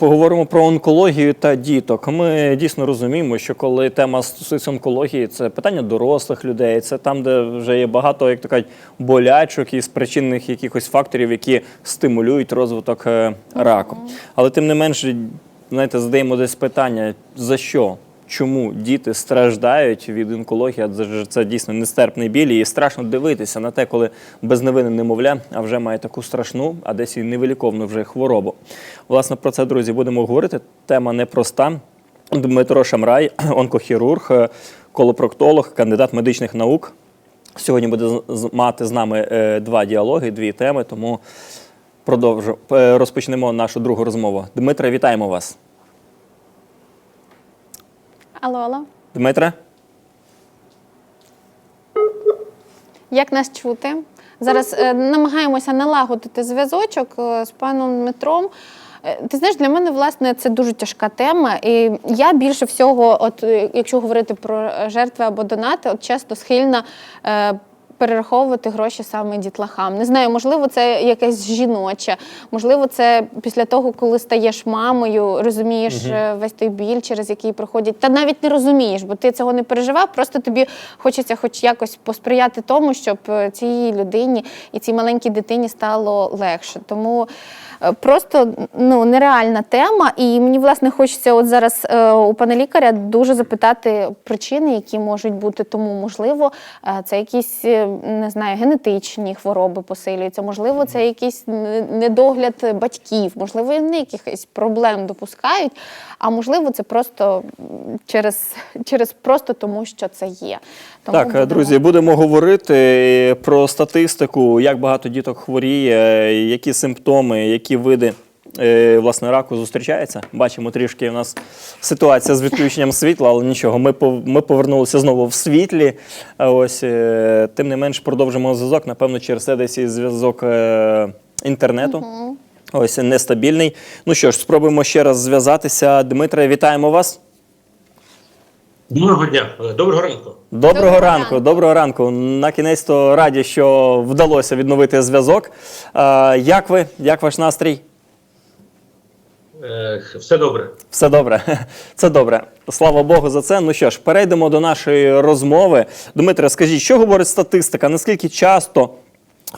Поговоримо про онкологію та діток. Ми дійсно розуміємо, що коли тема стосується онкології, це питання дорослих людей, це там, де вже є багато, як то кажуть, болячок і спричинних якихось факторів, які стимулюють розвиток е, раку. Але тим не менше, знаєте, задаємо десь питання: за що? Чому діти страждають від онкології? Адже це дійсно нестерпний біль, і страшно дивитися на те, коли безневинне немовля, а вже має таку страшну, а десь і невиліковну вже хворобу. Власне, про це, друзі, будемо говорити. Тема непроста. Дмитро Шамрай, онкохірург, колопроктолог, кандидат медичних наук. Сьогодні буде мати з нами е, два діалоги, дві теми, тому продовжу. е, Розпочнемо нашу другу розмову. Дмитре, вітаємо вас. Алло, алло. Дмитре? Як нас чути? Зараз е, намагаємося налагодити зв'язочок е, з паном Дмитром. Е, Ти знаєш, для мене власне це дуже тяжка тема. І я більше всього, от е, якщо говорити про е, жертви або донати, от часто схильна. Е, Перераховувати гроші саме дітлахам. Не знаю, можливо, це якесь жіноче, можливо, це після того, коли стаєш мамою, розумієш е, весь той біль, через який проходять. Та навіть не розумієш, бо ти цього не переживав. Просто тобі хочеться, хоч якось посприяти тому, щоб е, цій людині і цій маленькій дитині стало легше. Тому е, просто ну нереальна тема. І мені власне хочеться, от зараз у пана лікаря дуже запитати причини, які можуть бути. Тому можливо, це якісь не знаю, генетичні хвороби посилюються, можливо, це якийсь недогляд батьків, можливо, і вони якихось проблем допускають. А можливо, це просто через, через просто тому, що це є. Тому Так, будемо- друзі, будемо говорити про статистику, як багато діток хворіє, які симптоми, які види власне раку зустрічаються. Бачимо трішки у нас ситуація з відключенням світла, але нічого, ми пов- ми повернулися знову в світлі. Ось е, тим не менш продовжимо зв'язок. Напевно, через це десь і зв'язок е, інтернету. Ось нестабільний. Ну що ж, спробуємо ще раз зв'язатися. Дмитре, вітаємо вас. Доброго дня, е, доброго ранку. Доброго, Доброго ранку, ранку. доброго ранку. На кінець то раді, що вдалося відновити зв'язок. Е, як ви? Як ваш настрій? Все добре. Все добре. Це добре. Слава Богу за це. Ну що ж, перейдемо до нашої розмови. Дмитре, скажіть, що говорить статистика? Наскільки часто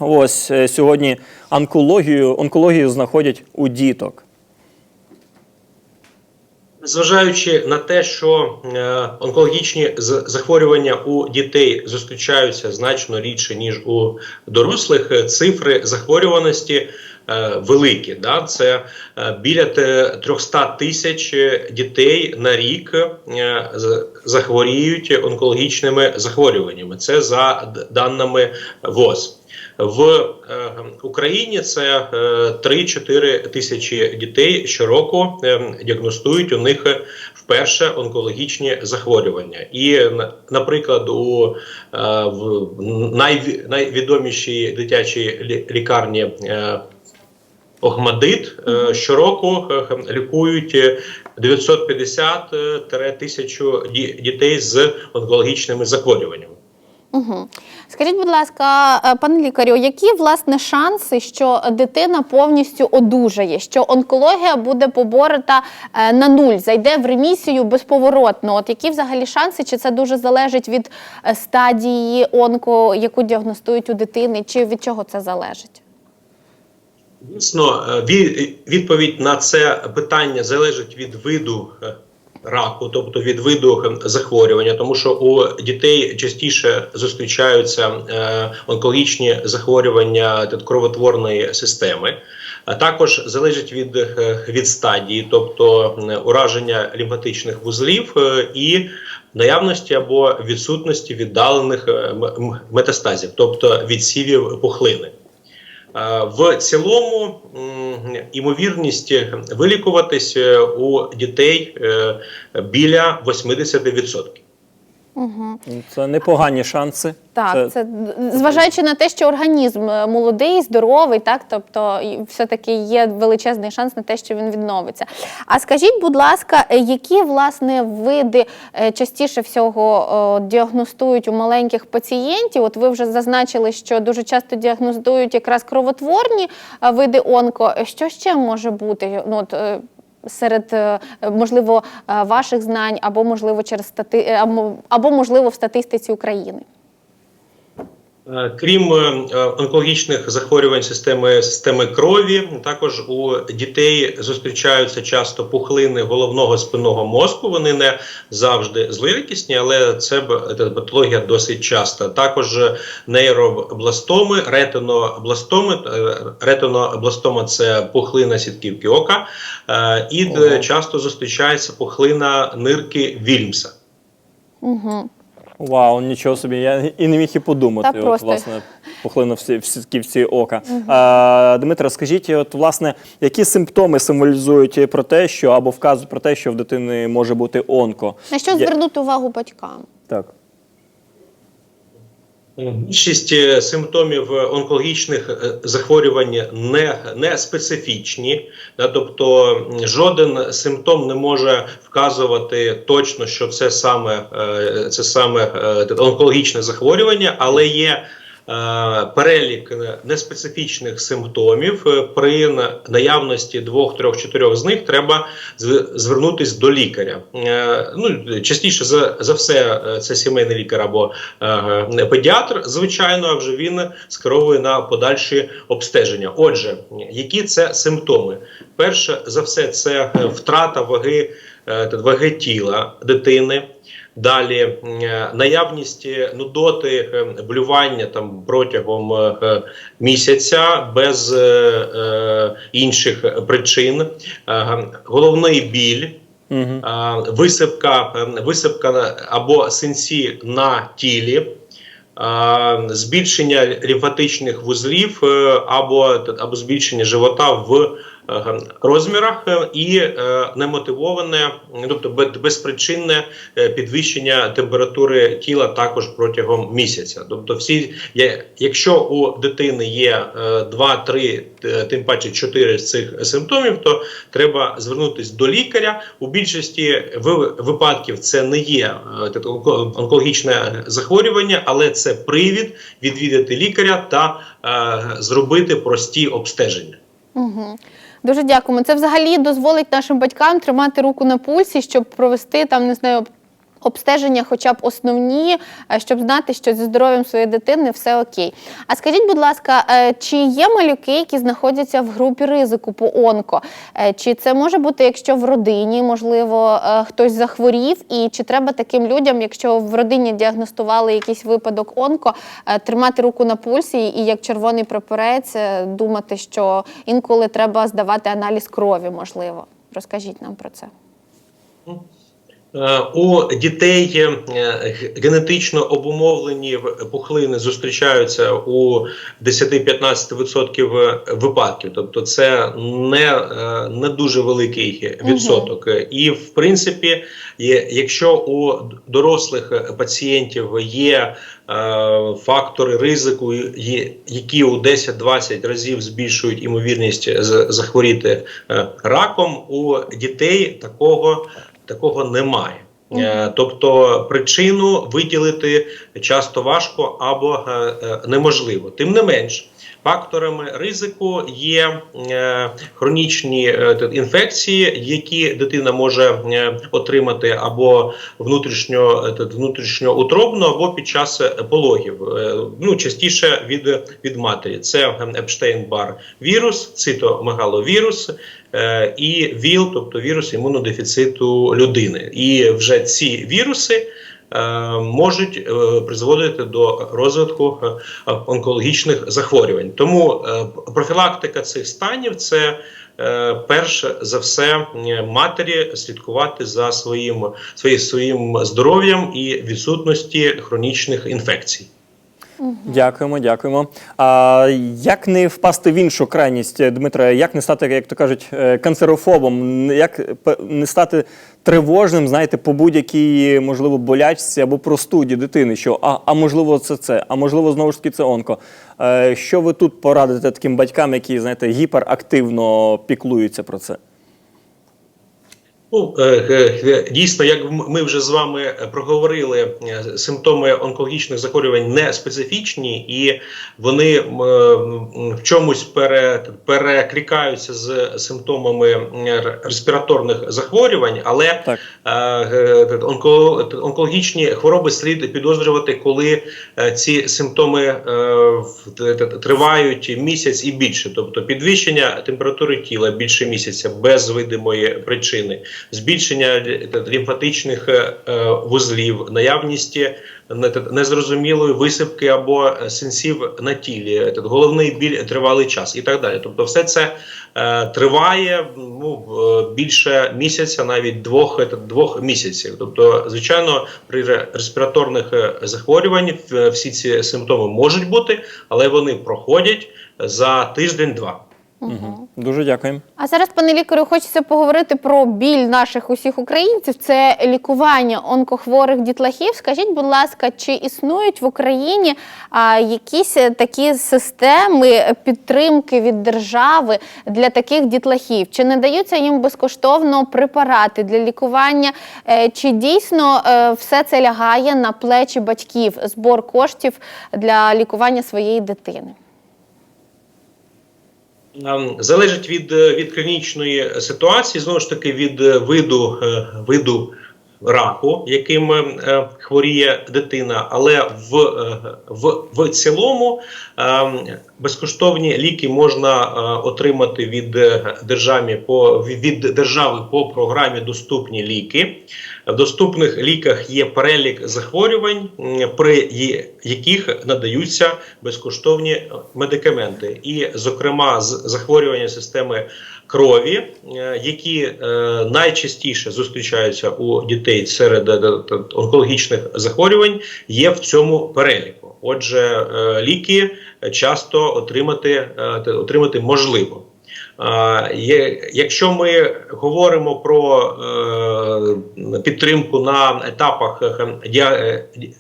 ось е, сьогодні онкологію, онкологію знаходять у діток? Зважаючи на те, що е, онкологічні захворювання у дітей зустрічаються значно рідше ніж у дорослих, е, цифри захворюваності великі. Да? Це е, біля 300 тисяч е, дітей на рік е, захворіють онкологічними захворюваннями. Це за даними ВОЗ. В е, Україні це е, 3-4 тисячі дітей щороку е, діагностують у них е, вперше онкологічні захворювання. І, наприклад, у е, найвідомішій дитячій лікарні е, Охмадит е, щороку е, лікують е, 950-1000 дітей з онкологічними захворюваннями. Угу. Скажіть, будь ласка, е, пане лікарю, які власне шанси, що дитина повністю одужає, що онкологія буде поборota е, на нуль, зайде в ремісію безповоротно? От які взагалі шанси? Чи це дуже залежить від е, стадії онко, яку діагностують у дитини, чи від чого це залежить? Дійсно, е, відповідь на це питання залежить від виду е, раку, тобто від виду е, захворювання, тому що у дітей частіше зустрічаються онкологічні захворювання кровотворної системи. А також залежить від, від стадії, тобто ураження лімфатичних вузлів і наявності або відсутності віддалених метастазів, тобто відсівів пухлини. Е, В цілому імовірність вилікуватись е, у дітей е, біля 80%. Угу. Це непогані шанси. Так, це, зважаючи на те, що організм е, молодий, здоровий, так тобто все-таки є величезний шанс на те, що він відновиться. А скажіть, будь ласка, е, які власне види е, частіше всього о, діагностують у маленьких пацієнтів? От ви вже зазначили, що дуже часто діагностують якраз кровотворні види онко. Що ще може бути? Ну, от, серед е, можливо е, ваших знань, або можливо через стати е, або, або можливо в статистиці України? Е, Крім е, е, онкологічних захворювань системи системи крові, також у дітей зустрічаються часто пухлини головного спинного мозку. Вони не завжди злоякісні, але це патологія досить часта. Також нейробластоми, ретинобластоми. Ретинобластома це пухлина сітківки ока, і Ого. часто зустрічається пухлина нирки Вільмса. Угу. Вау, нічого собі. Я і не міг і подумати. Та от, просто. власне, похлинув всі, всі сітківці ока. А, Дмитро, скажіть, от, власне, які симптоми символізують про те, що або вказують про те, що в дитини може бути онко? На що Я- звернути увагу батькам? Так. Більшість е, симптомів е, онкологічних е, захворювань не, не специфічні, да, тобто жоден симптом не може вказувати точно, що це саме, це саме онкологічне захворювання, але є перелік неспецифічних симптомів. Е, При наявності двох, трьох, чотирьох з них треба зв- звернутись до лікаря. Е, Ну, частіше за, за все, е, це сімейний лікар або е, педіатр, звичайно, а вже він скеровує на подальші обстеження. Отже, які це симптоми? Перше за все, це е, втрата ваги, е, ваги тіла дитини. Далі е, наявність нудоти, е, блювання там протягом е, місяця без е, інших причин, головний біль. Угу. Висипка, висипка або синці на тілі, збільшення лімфатичних вузлів або, або збільшення живота в розмірах е, і е, немотивоване, тобто бе- безпричинне е, підвищення температури тіла також протягом місяця. Тобто, всі, якщо у дитини є 2-3, тим паче 4 з цих симптомів, то треба звернутися до лікаря. У більшості ви- випадків це не є е, онкологічне захворювання, але це привід відвідати лікаря та е, зробити прості обстеження. Угу. Дуже дякуємо. Це взагалі дозволить нашим батькам тримати руку на пульсі, щоб провести там, не знаю, обстеження, хоча б основні, е, щоб знати, що зі здоров'ям своєї дитини все окей. А скажіть, будь ласка, е, чи є малюки, які знаходяться в групі ризику по онко? Е, Чи це може бути, якщо в родині, можливо, хтось захворів, і чи треба таким людям, якщо в родині діагностували якийсь випадок онко, тримати руку на пульсі і як червоний прапорець думати, що інколи треба здавати аналіз крові, можливо? Розкажіть нам про це. Е, У дітей е, генетично обумовлені пухлини зустрічаються у 10-15% випадків, тобто це не, е, не дуже великий відсоток. І в принципі, якщо у дорослих пацієнтів є е, фактори ризику, які у 10-20 разів збільшують імовірність захворіти е, раком, у дітей такого такого немає. Е, Тобто причину виділити часто важко або е, е, неможливо. Тим не менш, факторами ризику є е, хронічні е, інфекції, які дитина може е, отримати або внутрішньо, е, або під час пологів. Ну, частіше від, від матері. Це Епштейн-Бар вірус, цитомегаловірус, е, і ВІЛ, тобто вірус імунодефіциту людини. І вже ці віруси можуть е, призводити до розвитку е, онкологічних захворювань. Тому е, профілактика цих станів це. перше Перш за все, е, матері слідкувати за своїм своїм, своїм здоров'ям і відсутності хронічних інфекцій. Дякуємо, дякуємо. А як не впасти в іншу крайність, Дмитре? Як не стати, як то кажуть, е, канцерофобом? Як не стати тривожним, знаєте, по будь-якій, можливо, болячці або простуді дитини? Що а, а можливо, це це, а можливо, знову ж таки, це онко. Е, Що ви тут порадите таким батькам, які знаєте, гіперактивно піклуються про це? Ну, е, е, дійсно, як ми вже з вами проговорили, е, симптоми онкологічних захворювань не специфічні, і вони в чомусь пере, перекликаються з симптомами респіраторних захворювань, але Так. е, е, онко- онкологічні хвороби слід підозрювати, коли е, ці симптоми е, тривають місяць і більше, тобто підвищення температури тіла більше місяця без видимої причини, збільшення лімфатичних е, е, вузлів, наявність незрозумілої висипки або е, синців на тілі, головний біль тривалий час і так далі. Тобто, все це триває ну, більше місяця, навіть двох, двох місяців. Тобто, звичайно, при ре- респіраторних захворювань е, всі ці симптоми можуть бути, але вони проходять за тиждень-два. Угу. Дуже дякуємо. А зараз, пане лікарю, хочеться поговорити про біль наших усіх українців. Це лікування онкохворих дітлахів. Скажіть, будь ласка, чи існують в Україні а, якісь такі системи підтримки від держави для таких дітлахів? Чи не даються їм безкоштовно препарати для лікування? Е, Чи дійсно е, все це лягає на плечі батьків збор коштів для лікування своєї дитини? Ем, Залежить від, е, від клінічної ситуації, знову ж таки, від е, виду, е, виду раку, яким е, хворіє дитина, але в, е, в, в цілому ем, безкоштовні ліки можна е, отримати від е, держави по від держави по програмі Доступні ліки. В доступних ліках є перелік захворювань, при яких надаються безкоштовні е, медикаменти, і, зокрема, з захворювання системи крові, е, які е, найчастіше зустрічаються у дітей серед е, онкологічних захворювань, є в цьому переліку. Отже, ліки часто отримати, отримати можливо. Якщо ми говоримо про підтримку на етапах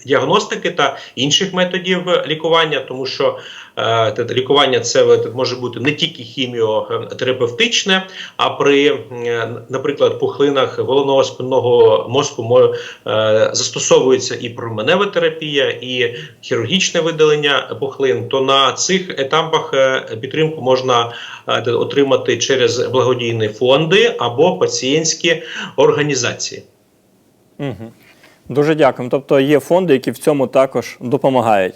діагностики та інших методів лікування, тому що лікування це е, може бути не тільки хіміотерапевтичне, а при, е, наприклад, пухлинах головного спинного мозку мо- е, застосовується і променева терапія, і хірургічне видалення пухлин, то на цих етапах е, підтримку можна е, отримати через благодійні фонди або пацієнтські організації. Угу. Дуже дякуємо. Тобто є фонди, які в цьому також допомагають.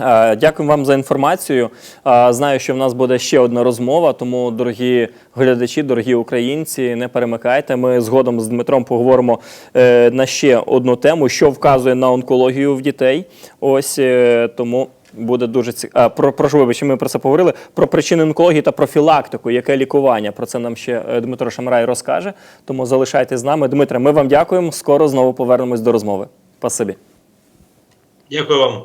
Е, Дякую вам за інформацію. Е, Знаю, що в нас буде ще одна розмова, тому, дорогі глядачі, дорогі українці, не перемикайте. Ми згодом з Дмитром поговоримо е, на ще одну тему, що вказує на онкологію в дітей. Ось тому буде дуже цікаво. Про прошу вибачте, ми про це поговорили. Про причини онкології та профілактику, яке лікування. Про це нам ще Дмитро Шамрай розкаже. Тому залишайтесь з нами. Дмитре, ми вам дякуємо. Скоро знову повернемось до розмови. Спасибі. Дякую вам.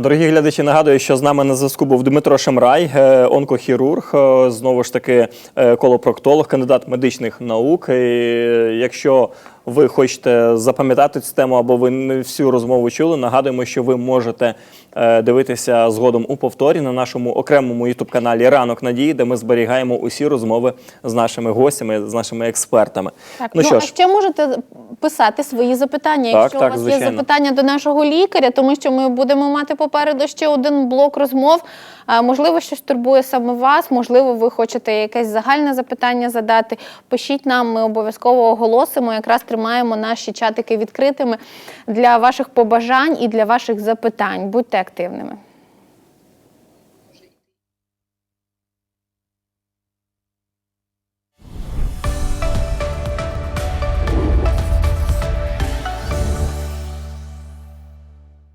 Дорогі глядачі, нагадую, що з нами на зв'язку був Дмитро Шамрай, е, онкохірург, е, знову ж таки е, колопроктолог, кандидат медичних наук. І якщо ви хочете запам'ятати цю тему або ви не всю розмову чули, нагадуємо, що ви можете е, дивитися згодом у повторі на нашому окремому youtube каналі Ранок Надії, де ми зберігаємо усі розмови з нашими гостями, з нашими експертами. Так, ну, ну, що а ж, ще можете писати свої запитання, Так, якщо так, у вас звичайно. є запитання до нашого лікаря, тому що ми будемо мати попереду ще один блок розмов. Можливо, щось турбує саме вас, можливо, ви хочете якесь загальне запитання задати. Пишіть нам, ми обов'язково оголосимо. Якраз тримаємо наші чатики відкритими для ваших побажань і для ваших запитань. Будьте активними.